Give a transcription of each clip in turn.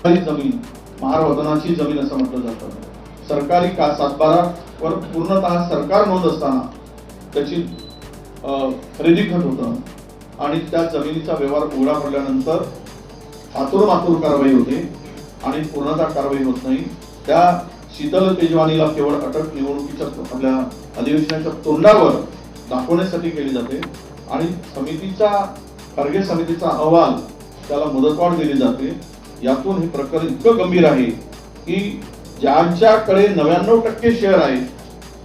सरकारी जमीन महारवतनाची जमीन असं म्हटलं जातं. सरकारी का सातबारावर पूर्णतः सरकार नोंद असताना त्याची खरेदी खत होतं. आणि त्या जमिनीचा व्यवहार उघडा पडल्यानंतर आतुरमातूर कारवाई होते आणि पूर्णतः कारवाई होत नाही. त्या शीतल तेजवानीला केवळ अटक निवडणुकीच्या आपल्या अधिवेशनाच्या तोंडावर दाखवण्यासाठी केली जाते. आणि समितीचा खरगे समितीचा अहवाल त्याला मुदतवाढ दिली जाते. यातून हे प्रकरण इतकं गंभीर आहे की ज्यांच्याकडे नव्याण्णव टक्के शेअर आहेत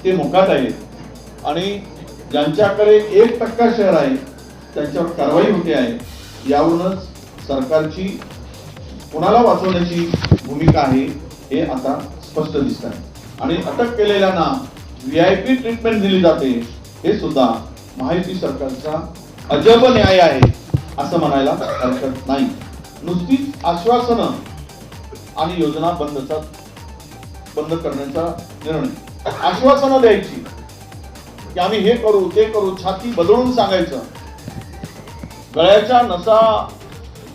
ते मोकाट आहेत. आणि ज्यांच्याकडे एक टक्का शेअर आहे त्यांच्यावर कारवाई होते आहे. यावरूनच सरकारची कुणाला वाचवण्याची भूमिका आहे हे आता स्पष्ट दिसत आहे आणि अटक केलेल्यांना व्ही आय पी ट्रीटमेंट दिली जाते हे सुद्धा माहिती सरकारचा अजब न्याय आहे असं म्हणायला हरकत नाही. नुसतीच आश्वासनं आणि योजना बंदचा बंद करण्याचा निर्णय. आश्वासनं द्यायची. की आम्ही हे करू ते करू छाती बदलून सांगायचं. गळ्याच्या नसा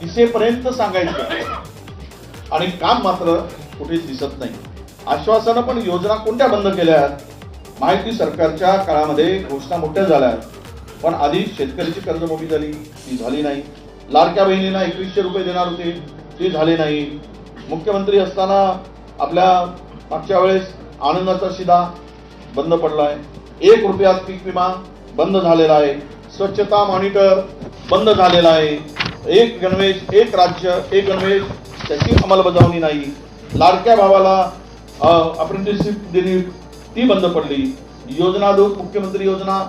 दिसेपर्यंत सांगायचं. आणि काम मात्र कुठेच दिसत नाही. आश्वासनं पण योजना कोणत्या बंद केल्या आहेत? माहिती सरकारच्या काळामध्ये घोषणा मोठ्या झाल्या आहेत. पण आधी शेतकऱ्याची कर्जमाफी झाली ती झाली नाही. लाडक्या बहिणींना एकवीसशे रुपये देणार होते. ते झाले नाही. मुख्यमंत्री असताना आपल्या मागच्या वेळेस आनंदाचा शिदा बंद पडलाय. एक रुपयात पीक विमा बंद झालेला आहे. स्वच्छता मॉनिटर बंद झालेला आहे. एक गणवेश एक राज्य एक गणवेश त्याची अंमलबजावणी नाही. लाडक्या भावाला अप्रेंटिसशिप दिली ती बंद पडली. योजना दोन मुख्यमंत्री योजना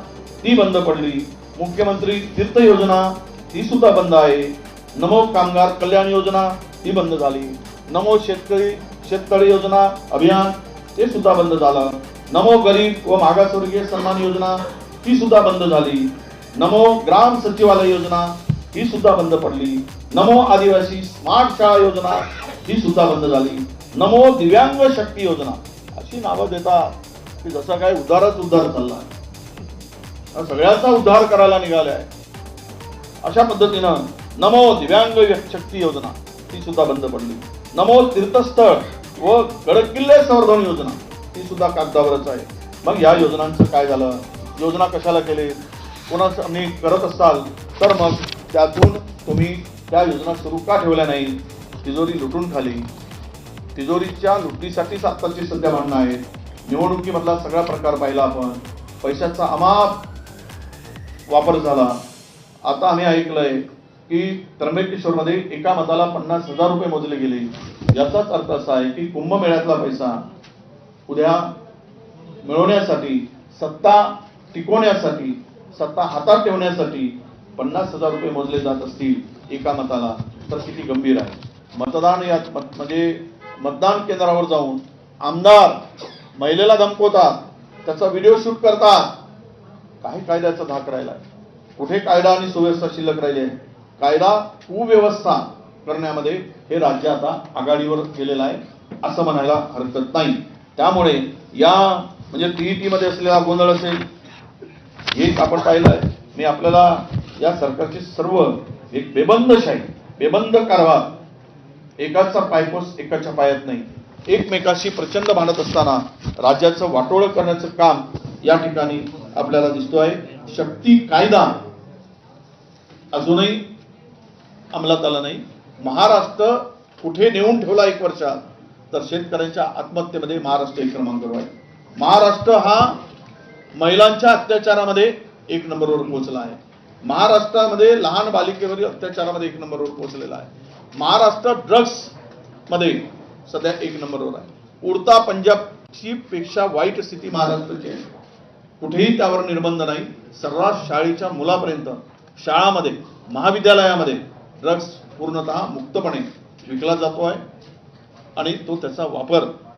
ती बंद पडली. मुख्यमंत्री तीर्थ योजना ती सुद्धा बंद आहे. नमो कामगार कल्याण योजना ती बंद झाली. नमो शेतकरी शेततळे योजना अभियान ते सुद्धा बंद झालं. नमो गरीब व मागासवर्गीय सन्मान योजना ती सुद्धा बंद झाली. नमो ग्राम सचिवालय योजना ही सुद्धा बंद पडली. नमो आदिवासी स्मार्ट शाळा योजना ही सुद्धा बंद झाली. नमो दिव्यांग शक्ती योजना अशी नावं देता की जसा काय उद्धारच उद्धार चालला सगळ्याचा उद्धार करायला निघालाय. अशा पद्धतीनं नमो दिव्यांग शक्ती योजना ती सुद्धा बंद पडली. नमो तीर्थस्थळ व गडकिल्ले संवर्धन योजना ती सुद्धा कागदावरच आहे. मग या योजनांचं काय झालं? योजना कशाला केले? पुन्हा मी करत असाल? तर मग त्यातून तुम्ही त्या योजना सुरू का ठेवल्या नाही? तिजोरी लुटून खाली. तिजोरीच्या लुटीसाठीच आत्ताची सध्या भांडणं आहेत. निवडणुकीमधला सगळा प्रकार पाहिला आपण. पैशाचा अमाप वापर झाला. आता आम्ही ऐकलंय की त्र्यंबकेश्वरमध्ये एका मताला पन्नास हजार रुपये मोजले गेले. याचाच अर्थ असा आहे की कुंभमेळ्यातला पैसा उद्या मिळवण्यासाठी सत्ता टिकवण्यासाठी सत्ता हातात ठेवण्यासाठी पन्नास हजार रुपये मोजले जात असतील एका मताला. तर किती गंभीर आहे. मतदान या म्हणजे मतदान केंद्रावर जाऊन आमदार महिलेला धमकवतात त्याचा व्हिडिओ शूट करतात. काही कायद्याचा धाक राहिला कुठे कायदा आणि सुव्यवस्था शिल्लक राहिली आहे? कायदा सुव्यवस्था करण्यामध्ये हे राज्य आता आघाडीवर गेलेलं आहे असं म्हणायला हरकत नाही. त्यामुळे या म्हणजे टीईटी मध्ये असलेला गोंधळ असेल हे आपण पाहिलंय. मी आपल्याला या सरकारची सर्व एक बेबंदशाही बेबंद कारभार एकाचा पायपोस एकाच्या पायात नाही. एकमेकाशी प्रचंड भांडत असताना राज्याचं वाटोळं करण्याचं काम या ठिकाणी आपल्याला दिसतो आहे शक्ती कायदा अजूनही अंमलात आला नाही. महाराष्ट्र कुठे नेऊन ठेवला एक वर्षात तर शेतकऱ्यांच्या आत्महत्येमध्ये महाराष्ट्र एक क्रमांकावर आहे. महाराष्ट्र हा महिलांच्या अत्याचारामध्ये एक नंबरवर पोहोचला आहे. महाराष्ट्रामध्ये लहान बालिकेवरील अत्याचारामध्ये एक नंबरवर पोहोचलेला आहे. महाराष्ट्र ड्रग्समध्ये सध्या एक नंबरवर आहे. उडता पंजाबची पेक्षा वाईट स्थिती महाराष्ट्राची आहे. कुठेही त्यावर निर्बंध नाही. सर्रास शाळेच्या मुलापर्यंत शाळामध्ये महाविद्यालयामध्ये ड्रग्स पूर्णतः मुक्तपणे विकला जातो आहे आणि तो त्याचा वापर